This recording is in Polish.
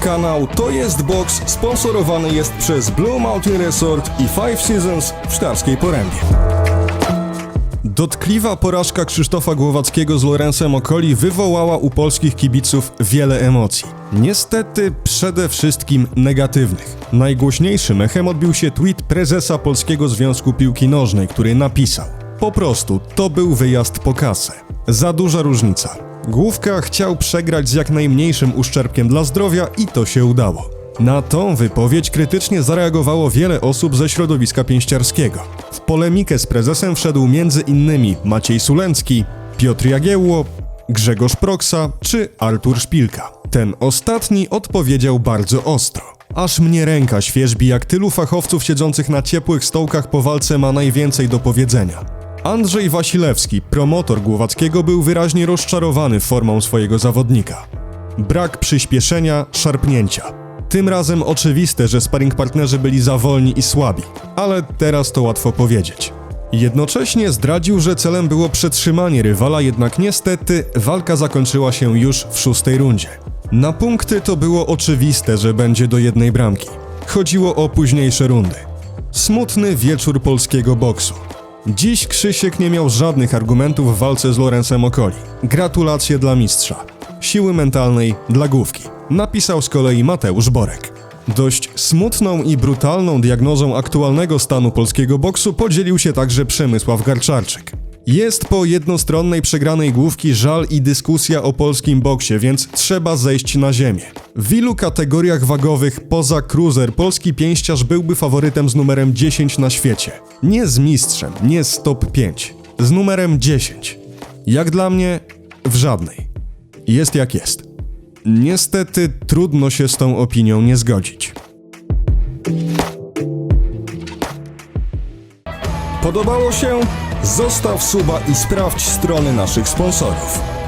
Kanał To Jest Box sponsorowany jest przez Blue Mountain Resort i Five Seasons w Sztarskiej Porębie. Dotkliwa porażka Krzysztofa Głowackiego z Lorenzem Okoli wywołała u polskich kibiców wiele emocji. Niestety przede wszystkim negatywnych. Najgłośniejszym echem odbił się tweet prezesa Polskiego Związku Piłki Nożnej, który napisał Po prostu, to był wyjazd po kasę. Za duża różnica. Główka chciał przegrać z jak najmniejszym uszczerbkiem dla zdrowia i to się udało. Na tą wypowiedź krytycznie zareagowało wiele osób ze środowiska pięściarskiego. W polemikę z prezesem wszedł innymi Maciej Sulencki, Piotr Jagiełło, Grzegorz Proksa czy Artur Szpilka. Ten ostatni odpowiedział bardzo ostro. Aż mnie ręka świeżbi, jak tylu fachowców siedzących na ciepłych stołkach po walce ma najwięcej do powiedzenia. Andrzej Wasilewski, promotor Głowackiego, był wyraźnie rozczarowany formą swojego zawodnika. Brak przyspieszenia, szarpnięcia. Tym razem oczywiste, że sparring partnerzy byli za wolni i słabi, ale teraz to łatwo powiedzieć. Jednocześnie zdradził, że celem było przetrzymanie rywala, jednak niestety walka zakończyła się już w szóstej rundzie. Na punkty to było oczywiste, że będzie do jednej bramki. Chodziło o późniejsze rundy. Smutny wieczór polskiego boksu. Dziś Krzysiek nie miał żadnych argumentów w walce z Lorenzem Okoli. Gratulacje dla mistrza. Siły mentalnej dla główki. Napisał z kolei Mateusz Borek. Dość smutną i brutalną diagnozą aktualnego stanu polskiego boksu podzielił się także Przemysław Garczarczyk. Jest po jednostronnej przegranej główki żal i dyskusja o polskim boksie, więc trzeba zejść na ziemię. W ilu kategoriach wagowych poza cruiser polski pięściarz byłby faworytem z numerem 10 na świecie? Nie z mistrzem, nie z top 5. Z numerem 10. Jak dla mnie, w żadnej. Jest jak jest. Niestety trudno się z tą opinią nie zgodzić. Podobało się? Zostaw suba i sprawdź strony naszych sponsorów.